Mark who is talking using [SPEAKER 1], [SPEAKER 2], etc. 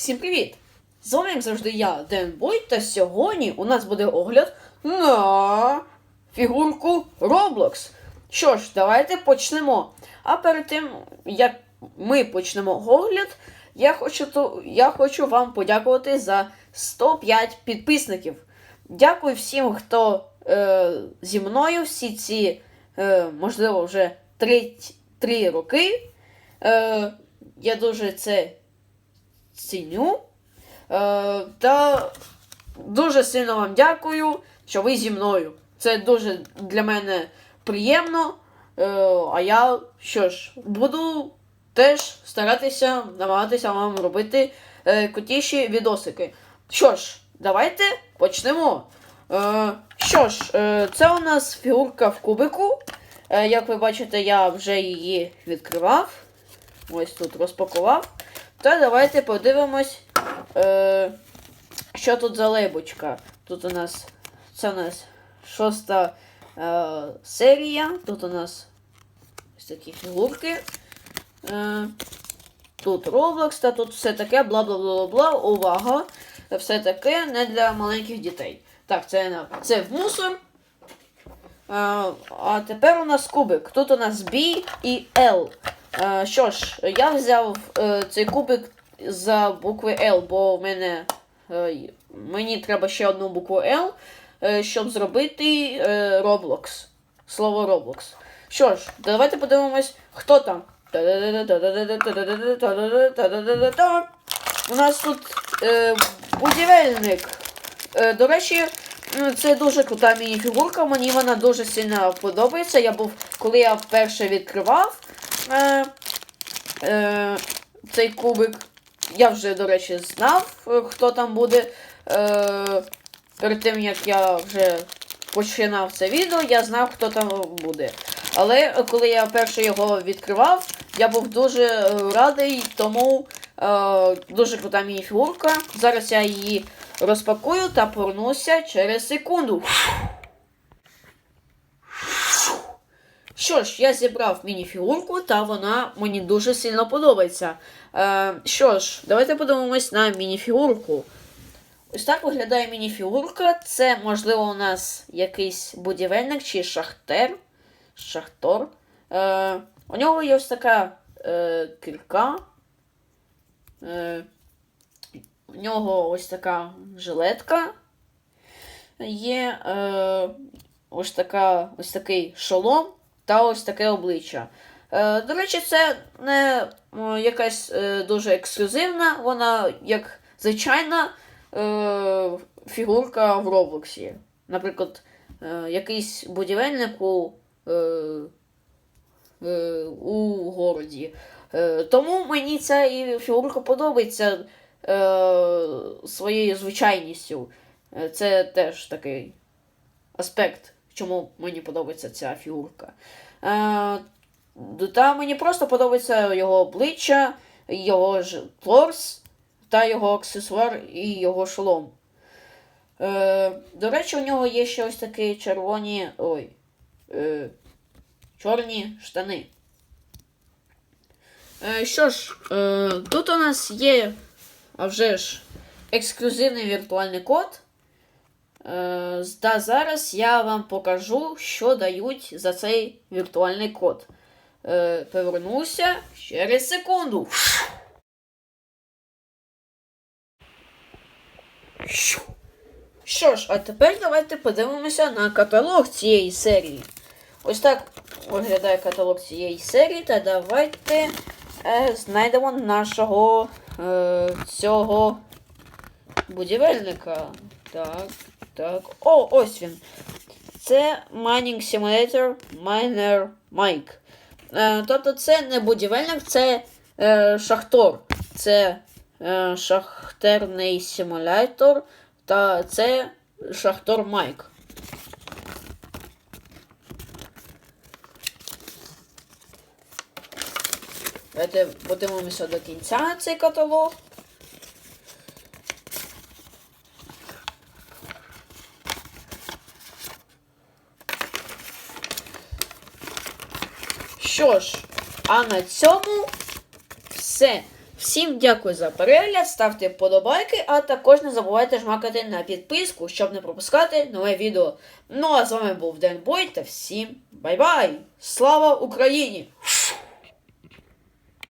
[SPEAKER 1] Всім привіт! З вами, як завжди, я, Денбой, та сьогодні у нас буде огляд на фігурку Roblox. Що ж, давайте почнемо. А перед тим, як ми почнемо огляд, я хочу, то, я хочу вам подякувати за 105 підписників. Дякую всім, хто е, зі мною всі ці, е, можливо, вже 3, 3 роки. Е, я дуже це ціню. Е, та дуже сильно вам дякую, що ви зі мною. Це дуже для мене приємно. Е, а я що ж, буду теж старатися намагатися вам робити е, крутіші відосики. Що ж, давайте почнемо. Що ж, це у нас фігурка в кубику. Як ви бачите, я вже її відкривав. Ось тут розпакував. Та давайте подивимось, е, що тут за лейбочка. Тут у нас це у нас шоста е, серія. Тут у нас ось такі фігурки. Е, тут Roblox, та тут все таке, бла бла бла бла. Увага! Все таке не для маленьких дітей. Так, це, це в мусор. А, а тепер у нас кубик. Тут у нас B і L. А, що ж, я взяв е, цей кубик за букви L, бо в мене е, мені треба ще одну букву L, е, щоб зробити е, Roblox. Слово Roblox. Що ж, давайте подивимось, хто там. У нас тут е, будівельник. Е, до речі, це дуже крута мініфігурка, мені вона дуже сильно подобається. Я був, коли я вперше відкривав е, е, цей кубик, я вже, до речі, знав, е, хто там буде. Е, перед тим як я вже починав це відео, я знав, хто там буде. Але е, коли я вперше його відкривав, я був дуже е, радий, тому е, дуже крута мініфігурка. Зараз я її розпакую та повернуся через секунду. Що ж, я зібрав мініфігурку, та вона мені дуже сильно подобається. Е, що ж, давайте подивимось на мініфігурку. Ось так виглядає мініфігурка. Це, можливо, у нас якийсь будівельник чи шахтер. Шахтор. Е, у нього є ось така е, кілька. Е, у нього ось така жилетка. Є е, ось, така, ось такий шолом та ось таке обличчя. Е, до речі, це не е, якась е, дуже ексклюзивна, вона як звичайна фігурка в Роблоксі. Наприклад, якийсь будівельник у, у городі. Тому мені ця і фігурка подобається своєю звичайністю. Це теж такий аспект, чому мені подобається ця фігурка. Е, та мені просто подобається його обличчя, його ж торс та його аксесуар і його шолом. Е, до речі, у нього є ще ось такі червоні. Ой. Е, чорні штани. Що ж, тут у нас є, а вже ж, ексклюзивний віртуальний код. Е, та зараз я вам покажу, що дають за цей віртуальний код. Е, повернуся через секунду. Що ж, а тепер давайте подивимося на каталог цієї серії. Ось так виглядає каталог цієї серії. Та давайте е, знайдемо нашого е, цього будівельника. Так, так. О, ось він. Це Mining Simulator Miner Mike. Е, тобто це не будівельник, це е, шахтор. Це е, шахтерний симулятор. Та це шахтор Майк. Давайте подивимося до кінця цей каталог. Що ж, а на цьому все. Всім дякую за перегляд, ставте вподобайки, а також не забувайте жмакати на підписку, щоб не пропускати нове відео. Ну а з вами був Ден Бой та всім бай-бай! Слава Україні!